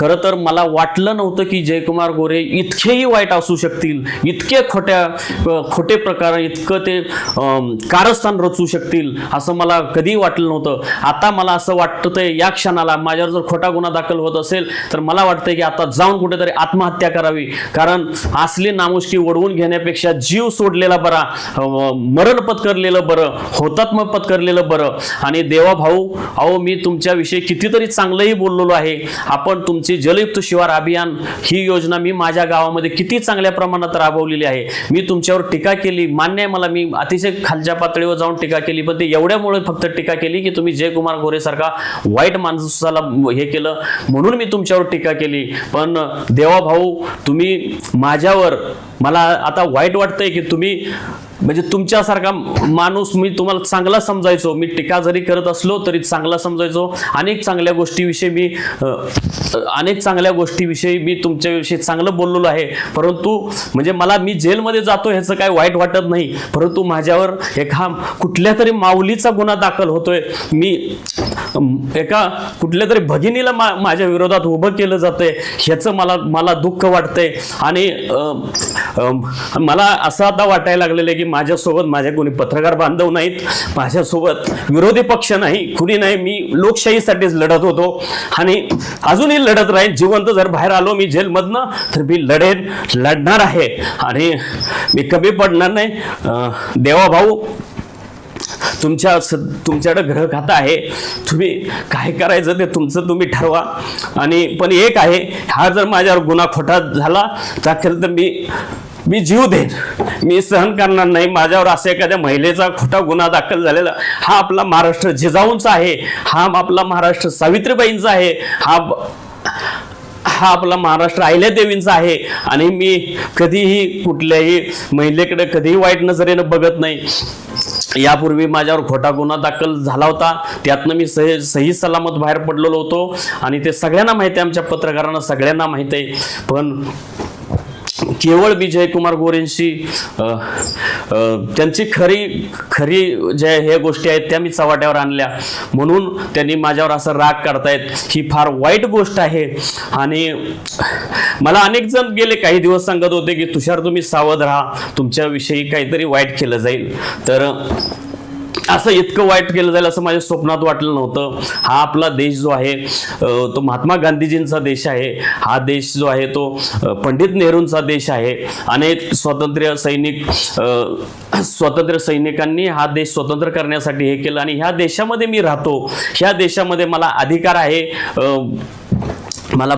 खरं तर मला वाटलं नव्हतं की जयकुमार गोरे इतकेही वाईट असू शकतील इतके खोट्या खोटे प्रकार इतकं ते कारस्थान रचू शकतील असं मला कधीही वाटलं नव्हतं. आता मला असं वाटतंय या क्षणाला माझ्यावर जर खोटा गुन्हा दाखल होत असेल तर मला वाटतंय की आता जाऊन कुठेतरी आत्महत्या करावी. कारण असली नामुष्की वडवून घेण्यापेक्षा जीव सोडलेला बरा मरण पत्करलेलं बरं होतात्म पत्करलेलं बरं. आणि देवा भाऊ अहो मी तुमच्याविषयी कितीतरी चांगलंही बोललेलो आहे. आपण तुमचे जलयुक्त शिवार अभियान ही योजना मी माझ्या गावामध्ये किती चांगल्या प्रमाणात राबवलेली आहे. मी तुमच्यावर टीका केली. मान्य आहे मला मी अतिशय खालच्या पातळीवर जाऊन टीका केली पण ते एवढ्यामुळे फक्त टीका केली की तुम्ही जयकुमार गोरेसारखा वाईट माणसाला हे केलं म्हणून मी तुमच्यावर टीका केली. पण देवा भाऊ तुम्ही माझ्यावर मला आता वाईट वाटतंय की तुम्ही म्हणजे तुमच्यासारखा माणूस मी तुम्हाला चांगला समजायचो. मी टीका जरी करत असलो तरी चांगला समजायचो. अनेक चांगल्या गोष्टीविषयी मी अनेक चांगल्या गोष्टीविषयी मी तुमच्याविषयी चांगलं बोललेलो आहे. परंतु म्हणजे मला मी जेलमध्ये जातो ह्याचं काय वाईट वाटत नाही. परंतु माझ्यावर एका कुठल्या तरी माऊलीचा गुन्हा दाखल होतोय. मी एका कुठल्या तरी भगिनीला मा माझ्या विरोधात उभं केलं जातंय. ह्याचं मला मला दुःख वाटतंय. आणि मला असं आता वाटायला लागलेलं आहे की माझ्यासोबत माझ्या कोणी पत्रकार बांधव नाहीत माझ्यासोबत विरोधी पक्ष नाही कुणी नाही. मी लोकशाहीसाठीच लढत होतो आणि अजूनही लढत राहील जिवंत जर बाहेर आलो मी जेलमधनं तर मी लढेन लढणार आहे. आणि मी कमी पडणार नाही. देवा भाऊ तुमच्या तुमच्याकडं ग्रह खातं आहे. तुम्ही काय करायचं ते तुमचं तुम्ही ठरवा. आणि पण एक आहे हा जर माझ्यावर गुन्हा खोटा झाला तर तर मी मी जीव देईन. मी सहन करणार नाही. माझ्यावर असं एखाद्या महिलेचा खोटा गुन्हा दाखल झालेला हा आपला महाराष्ट्र जिजाऊंचा आहे. हा आपला महाराष्ट्र सावित्रीबाईंचा आहे. हा हा आपला महाराष्ट्र अहिल्यादेवींचा आहे. आणि मी कधीही कुठल्याही महिलेकडे कधीही वाईट नजरेनं बघत नाही. यापूर्वी माझ्यावर खोटा गुन्हा दाखल झाला होता. त्यातनं मी सही सही सलामत बाहेर पडलेलो होतो. आणि ते सगळ्यांना माहिती आहे आमच्या पत्रकारांना सगळ्यांना माहिती आहे. पण केवळ मी जयकुमार गोरेंशी त्यांची खरी खरी ज्या हे गोष्टी आहेत त्या मी चव्हाट्यावर आणल्या. म्हणून त्यांनी माझ्यावर असं राग काढतायत. ही फार वाईट गोष्ट आहे. आणि मला अनेक जण गेले काही दिवस सांगत होते की तुषार तुम्ही सावध राहा. तुमच्याविषयी काहीतरी वाईट केलं जाईल. तर असं इतकं वाईट केलं जाईल असं माझ्या स्वप्नात वाटलं नव्हतं. हा आपला देश जो आहे तो महात्मा गांधीजींचा देश आहे. हा देश जो आहे तो पंडित नेहरूंचा देश आहे. अनेक स्वातंत्र्य सैनिक स्वातंत्र्य सैनिकांनी हा देश स्वतंत्र करण्यासाठी हे केलं. आणि ह्या देशामध्ये मी राहतो. ह्या देशामध्ये मला अधिकार आहे.